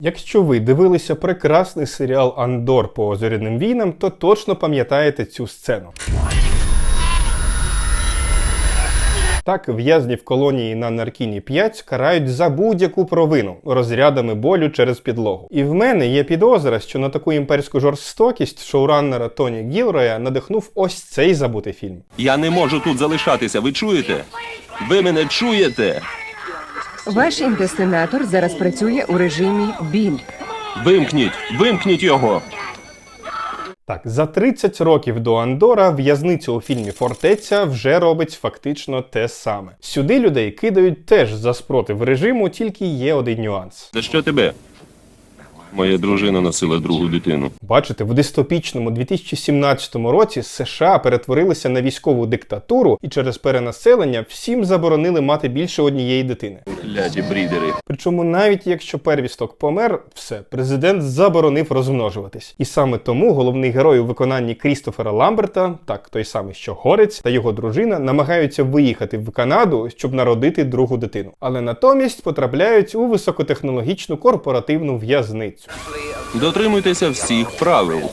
Якщо ви дивилися прекрасний серіал Андор по зоряним війнам, то точно пам'ятаєте цю сцену. Так, в'язнів колонії на Наркіні 5 карають за будь-яку провину розрядами болю через підлогу. І в мене є підозра, що на таку імперську жорстокість шоураннера Тоні Гілроя надихнув ось цей забутий фільм. Я не можу тут залишатися, ви чуєте? Ви мене чуєте? Ваш інтестинатор зараз працює у режимі біль. Вимкніть, вимкніть його. Так, за 30 років до Андора в'язниця у фільмі Фортеця вже робить фактично те саме. Сюди людей кидають теж за спротив режиму, тільки є один нюанс. За що тебе? Моя дружина носила другу дитину. Бачите, в дистопічному 2017 році США перетворилися на військову диктатуру і через перенаселення всім заборонили мати більше однієї дитини. Ляді брідери. Причому навіть якщо первісток помер, все, президент заборонив розмножуватись. І саме тому головний герой у виконанні Крістофера Ламберта, так той самий, що Горець, та його дружина намагаються виїхати в Канаду, щоб народити другу дитину. Але натомість потрапляють у високотехнологічну корпоративну в'язницю. Дотримуйтеся всіх правил,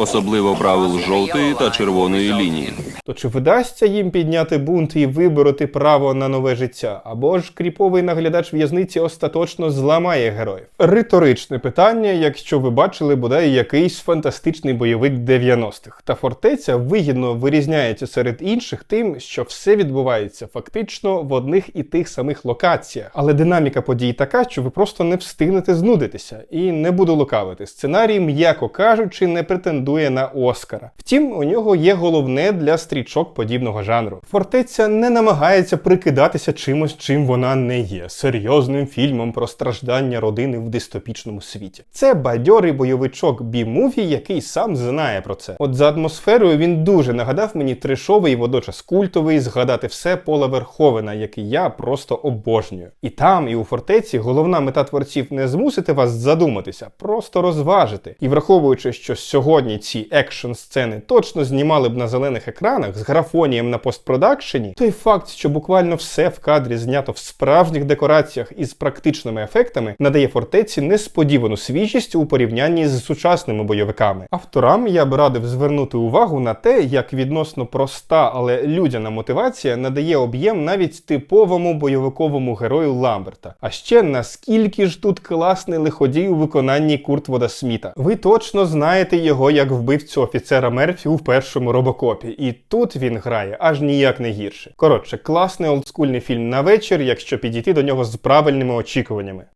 особливо правил жовтої та червоної лінії. То чи вдасться їм підняти бунт і вибороти право на нове життя? Або ж кріповий наглядач в'язниці остаточно зламає героїв? Риторичне питання, якщо ви бачили бодай якийсь фантастичний бойовик 90-х. Та фортеця вигідно вирізняється серед інших тим, що все відбувається фактично в одних і тих самих локаціях. Але динаміка подій така, що ви просто не встигнете знудитися. І не буду лукавити. Сценарій, м'яко кажучи, не претендує на Оскара. Втім, у нього є головне для стрічок подібного жанру. Фортеця не намагається прикидатися чимось, чим вона не є серйозним фільмом про страждання родини в дистопічному світі. Це бадьорий бойовичок бі-муві, який сам знає про це. От за атмосферою він дуже нагадав мені трешовий і водночас культовий згадати все Пола Верховена, який я просто обожнюю. І там, і у фортеці головна мета творців не змусити вас задуматися, просто розважити. І враховуючи, що сьогодні ці екшн сцени точно знімали б на зелених екранах з графонієм на постпродакшені, той факт, що буквально все в кадрі знято в справжніх декораціях із практичними ефектами, надає фортеці несподівану свіжість у порівнянні з сучасними бойовиками. Авторам я б радив звернути увагу на те, як відносно проста, але людяна мотивація надає об'єм навіть типовому бойовиковому герою Ламберта. А ще наскільки ж тут класний лиходій у виконанні Куртвода Сміта. Ви точно знаєте його як вбивцю офіцера Мерфі у першому робокопі, і тут він грає аж ніяк не гірше. Коротше, класний олдскульний фільм на вечір, якщо підійти до нього з правильними очікуваннями.